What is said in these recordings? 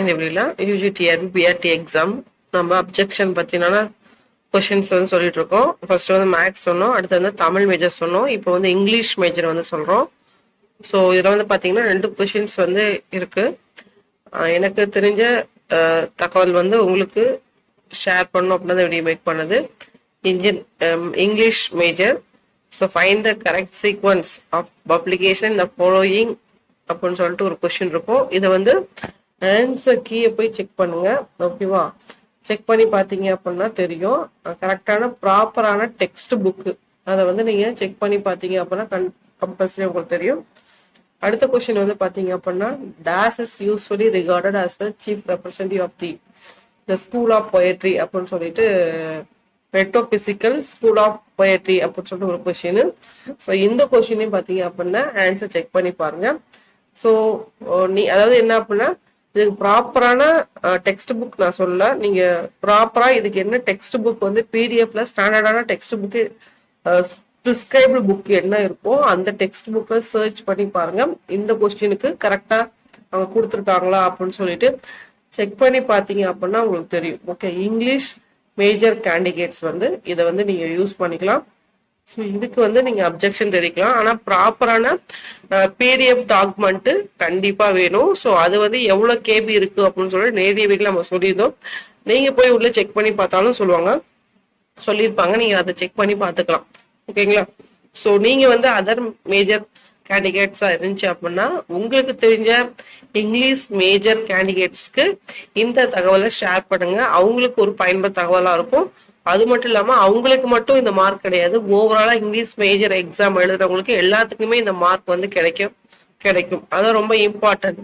இந்த வீடியோல UG TRB PRT exam நம்ம அப்ஜெக்ஷன் பத்தினால கொஷின்ஸ் வந்து சொல்லிட்டு இருக்கோம். ஃபர்ஸ்ட் வந்து மேக்ஸ் சொன்னோம் அடுத்து வந்து தமிழ் மேஜர் சொன்னோம். இப்போ வந்து இங்கிலீஷ் மேஜர் வந்து சொல்றோம். ஸோ இதில் வந்து பார்த்தீங்கன்னா ரெண்டு கொஷின்ஸ் வந்து இருக்கு. எனக்கு தெரிஞ்ச தகவல் வந்து உங்களுக்கு ஷேர் பண்ணணும் அப்படின்னு வீடியோ மேக் பண்ணது. Engine English major so find the correct sequence of publication the following அப்படின்னு சொல்லிட்டு ஒரு கொஷின் இருக்கும். இதை வந்து ஆன்சர் கீயை போய் செக் பண்ணுங்க. ஓகேவா செக் பண்ணி பார்த்தீங்க அப்படின்னா தெரியும். கரெக்டான ப்ராப்பரான டெக்ஸ்ட் புக்கு அதை வந்து நீங்கள் செக் பண்ணி பார்த்தீங்க அப்படின்னா கன் கம்பல்சரி உங்களுக்கு தெரியும். அடுத்த கொஸ்டின் வந்து பார்த்தீங்க அப்படின்னா days is usually regarded as the chief representative of the the school of poetry அப்படின்னு சொல்லிட்டு மெட்டோபிசிக்கல் ஸ்கூல் ஆஃப் பொயட்ரி அப்படின்னு சொல்லிட்டு ஒரு கொஸ்டின் ஸோ இந்த கொஸ்டினையும் பார்த்தீங்க அப்படின்னா ஆன்சர் செக் பண்ணி பாருங்க. ஸோ நீ அதாவது என்ன அப்படின்னா இதுக்கு ப்ராப்பரான டெக்ஸ்ட் புக் நான் சொல்ல நீங்க ப்ராப்பரா இதுக்கு என்ன டெக்ஸ்ட் புக் வந்து பிடிஎஃப்ல ஸ்டாண்டர்டான டெக்ஸ்ட் புக்கு ப்ரிஸ்கிரைப்டு புக் என்ன இருக்கோ அந்த டெக்ஸ்ட் புக்கை சர்ச் பண்ணி பாருங்க. இந்த கொஸ்டினுக்கு கரெக்டா அவங்க கொடுத்துருக்காங்களா அப்படின்னு சொல்லிட்டு செக் பண்ணி பார்த்தீங்க அப்படின்னா உங்களுக்கு தெரியும். ஓகே இங்கிலீஷ் மேஜர் கேண்டிடேட்ஸ் வந்து இதை வந்து நீங்க யூஸ் பண்ணிக்கலாம். ஸோ இதுக்கு வந்து நீங்க அப்ஜெக்ஷன் தெரிவிக்கலாம். ஆனா ப்ராப்பரான பிடிஎஃப் டாக்குமெண்ட் கண்டிப்பா வேணும். ஸோ அது வந்து எவ்வளவு கேபி இருக்கு அப்படின்னு சொல்லி நேரடிய வீட்டில் நம்ம சொல்லியிருந்தோம். நீங்க போய் உள்ள செக் பண்ணி பார்த்தாலும் சொல்லுவாங்க. சொல்லியிருப்பாங்க. நீங்க அதை செக் பண்ணி பார்த்துக்கலாம். ஓகேங்களா? ஸோ நீங்க வந்து அதர் மேஜர் கேண்டிடேட்ஸா இருந்துச்சு அப்படின்னா உங்களுக்கு தெரிஞ்ச இங்கிலீஷ் மேஜர் கேண்டிடேட்ஸ்க்கு இந்த தகவலை ஷேர் பண்ணுங்க. அவங்களுக்கு ஒரு பயனுள்ள தகவலா இருக்கும். அது மட்டும் இல்லாம அவங்களுக்கு மட்டும் இந்த மார்க் கிடையாது. ஓவராலா இங்கிலீஷ் மேஜர் எக்ஸாம் எழுதுறவங்களுக்கு எல்லாத்துக்குமே இந்த மார்க் வந்து கிடைக்கும் கிடைக்கும். அதான் ரொம்ப இம்பார்ட்டன்ட்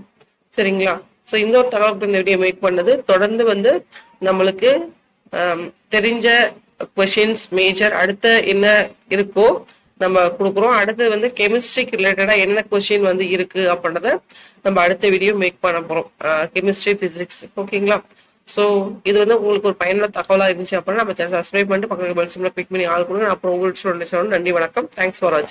சரிங்களா? ஸோ இந்த ஒரு தகவலுக்கு இந்த வீடியோ மேக் பண்ணது. தொடர்ந்து வந்து நம்மளுக்கு um, தெரிஞ்ச கொஷின்ஸ் மேஜர் அடுத்த என்ன இருக்கோ நம்ம கொடுக்குறோம். அடுத்து வந்து கெமிஸ்ட்ரிக்கு ரிலேட்டடா என்ன கொஷின் வந்து இருக்கு அப்படின்றத நம்ம அடுத்த வீடியோ மேக் பண்ண போறோம். கெமிஸ்ட்ரி பிசிக்ஸ் ஓகேங்களா ஸோ இது வந்து உங்களுக்கு ஒரு பயனுள்ள தகவலா இருந்துச்சு அப்படின்னா நம்ம சேனல் சப்ஸ்கிரைப் பண்ணிட்டு பக்கத்து பெல் சிம்மில் கிளிக் பண்ணி ஆள் கொடுங்க. அப்புறம் உங்களுக்கு சொல்லணும் நன்றி வணக்கம். தேங்க்ஸ் ஃபார் வாட்சிங்